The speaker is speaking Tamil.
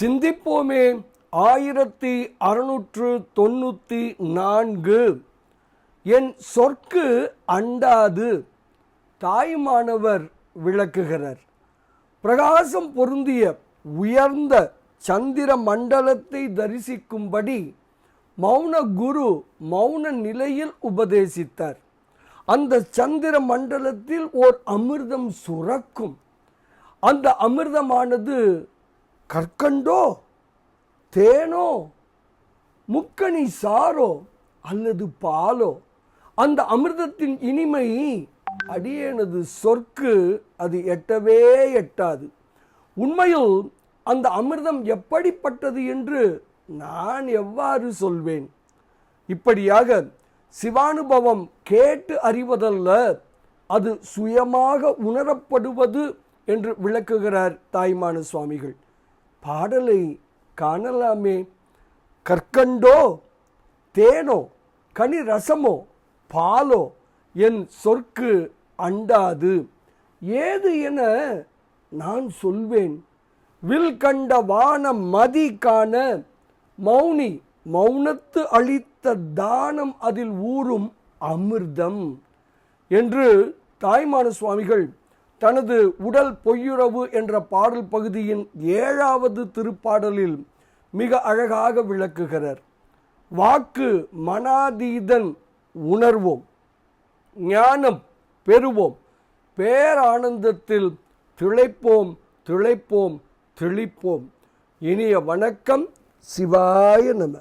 சிந்திப்போமே. ஆயிரத்தி அறுநூற்று தொண்ணூற்றி நான்கு. என் சொற்கு அண்டாது தாய்மானவர் விளக்குகிறார். பிரகாசம் பொருந்திய உயர்ந்த சந்திர மண்டலத்தை தரிசிக்கும்படி மௌன குரு மௌன நிலையில் உபதேசித்தார். அந்த சந்திர மண்டலத்தில் ஓர் அமிர்தம் சுரக்கும். அந்த அமிர்தமானது கற்கண்டோ தேனோ முக்கணி சாரோ அல்லது பாலோ? அந்த அமிர்தத்தின் இனிமை அடியேனது சொற்கு அது எட்டவே எட்டாது. உண்மையில் அந்த அமிர்தம் எப்படிப்பட்டது என்று நான் எவ்வாறு சொல்வேன்? இப்படியாக சிவானுபவம் கேட்டு அறிவதல்ல அது சுயமாக உணரப்படுவது என்று விளக்குகிறார் தாய்மான சுவாமிகள். பாடலை காணலாமே. கற்கண்டோ தேனோ கனி ரசமோ பாலோ என் சொற்கு அண்டாது. ஏது என நான் சொல்வேன். வில் கண்ட வான மதி காண மௌனி மௌனத்து அளித்த தானம் அதில் ஊறும் அமிர்தம். என்று தாய்மான சுவாமிகள் தனது உடல் பொய்யுறவு என்ற பாடல் பகுதியின் ஏழாவது திருப்பாடலில் மிக அழகாக விளக்குகிறார். வாக்கு மனாதீதன் உணர்வோம் ஞானம் பெறுவோம் பேரானந்தத்தில் திளைப்போம் திளைப்போம் திளிப்போம். இனிய வணக்கம் சிவாய நம.